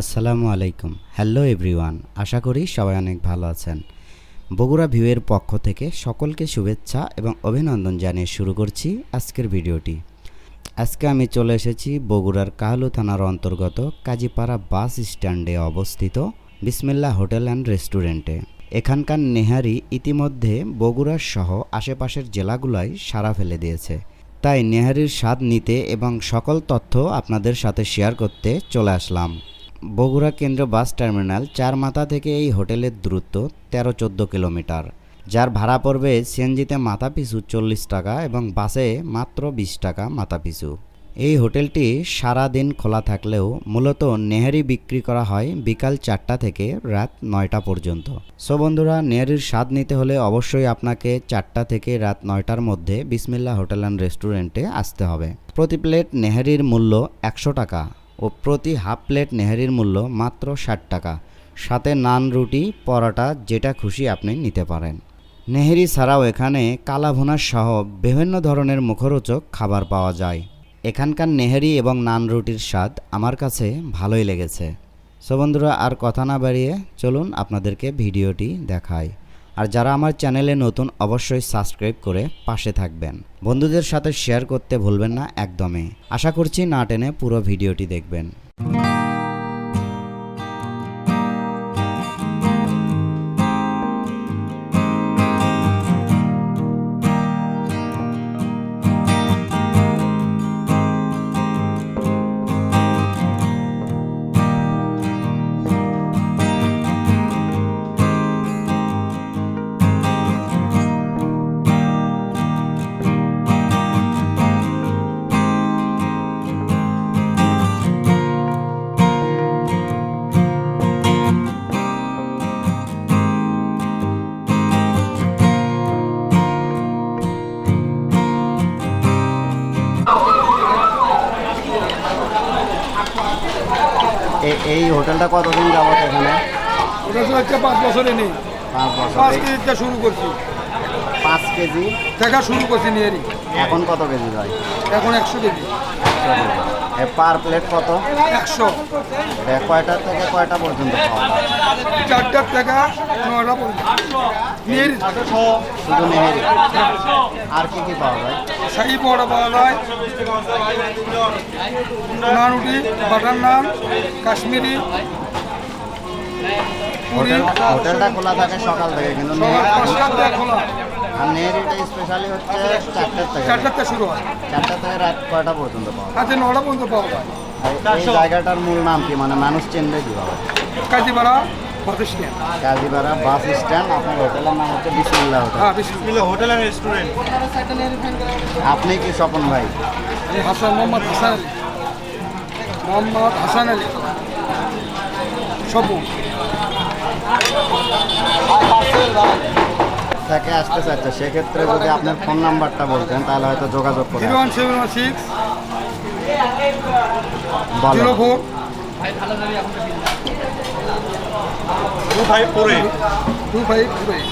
আসসালামু আলাইকুম। Hello everyone আশা করি সবাই অনেক ভালো আছেন। বগুড়া ভিউয়ের পক্ষ থেকে সকলকে শুভেচ্ছা এবং অভিনন্দন জানিয়ে শুরু করছি আজকের ভিডিওটি। আজকে আমি চলে এসেছি বগুড়ার কাহলু থানার অন্তর্গত কাজীপাড়া বাস স্ট্যান্ডে অবস্থিত বিসমিল্লা হোটেল অ্যান্ড রেস্টুরেন্টে। এখানকার নেহারি ইতিমধ্যে বগুড়ার সহ আশেপাশের জেলাগুলোয় সাড়া ফেলে দিয়েছে। তাই নেহারির স্বাদ নিতে এবং সকল তথ্য আপনাদের সাথে শেয়ার করতে চলে আসলাম। বগুড়া কেন্দ্র বাস টার্মিনাল চার মাথা থেকে এই হোটেলের দূরত্ব তেরো চোদ্দ কিলোমিটার, যার ভাড়া পড়বে সিএনজিতে মাথা পিছু চল্লিশ টাকা এবং বাসে মাত্র বিশ টাকা মাথা পিছু এই হোটেলটি সারা দিন খোলা থাকলেও মূলত নেহারি বিক্রি করা হয় বিকাল চারটা থেকে রাত নয়টা পর্যন্ত। সো বন্ধুরা, নেহারির স্বাদ নিতে হলে অবশ্যই আপনাকে চারটা থেকে রাত নয়টার মধ্যে বিসমিল্লা হোটেল অ্যান্ড রেস্টুরেন্টে আসতে হবে। প্রতি প্লেট নেহারির মূল্য একশো টাকা। ও প্রতি হাফ প্লেট নেহারির মূল্য মাত্র ষাট টাকা। সাথে নান, রুটি, পরোটা, যেটা খুশি আপনি নিতে পারেন। নেহেরি ছাড়াও এখানে কালাভুনা সহ বিভিন্ন ধরনের মুখরোচক খাবার পাওয়া যায়। এখানকার নেহেরি এবং নান, রুটির স্বাদ আমার কাছে ভালোই লেগেছে। সো আর কথা না বাড়িয়ে চলুন আপনাদেরকে ভিডিওটি দেখাই। আর যারা আমার চ্যানেলে নতুন, অবশ্যই সাবস্ক্রাইব করে পাশে থাকবেন। বন্ধুদের সাথে শেয়ার করতে ভুলবেন না, একদমই। আশা করছি না টেনে পুরো ভিডিওটি দেখবেন। এই হোটেলটা কতদিন যাবত এখানে? এটা হচ্ছে পাঁচ বছরে নেই। পাঁচ পাঁচ বছর কেজিতে শুরু করছি। পাঁচ কেজি? দেখা শুরু করছি নিয়েরি এখন কত কেজি হয় এখন একশো কেজি। পার প্লেট কত? একশো। কয়টা থেকে কয়টা পর্যন্ত পাওয়া চারটার থেকে নয়টা পর্যন্ত। শুধু নেহেরি। আর কি কি পাওয়া যায়? শাহি পরোটা পাওয়া যায়। নান রুটি বাটার নান কাশ্মীরি হোটেলটা খোলা থাকে সকাল থেকে কিন্তু খোলা। আর নেহেরিটা স্পেশালি হচ্ছে চারটার থেকে। চারটার থেকে শুরু হয়। চারটা থেকে রাত কয়টা পর্যন্ত পাওয়া যায়? নটা পর্যন্ত পাওয়া যায়। এই জায়গাটার মূল নাম কি? মানে মানুষ চিনবে কীভাবে? কাজিপাড়া বাতিস্টিয়ান কাজীপাড়া বাস স্ট্যান্ড আপনার হোটেলের নাম হচ্ছে বিসমুল্লাহ হোটেল। হ্যাঁ বিসমিল্লাহ হোটেল রেস্টুরেন্ট আপনি কি স্বপন ভাই? আমি হাসান মোহাম্মদ হাসান আলী। মোহাম্মদ হাসান আলী। সবু। থেকে আসতে চাচ্ছে সেক্ষেত্রে যদি আপনার ফোন নাম্বারটা বলতেন তাহলে হয়তো যোগাযোগ করে zero one seven one six zero four. Two five four eight two five two eight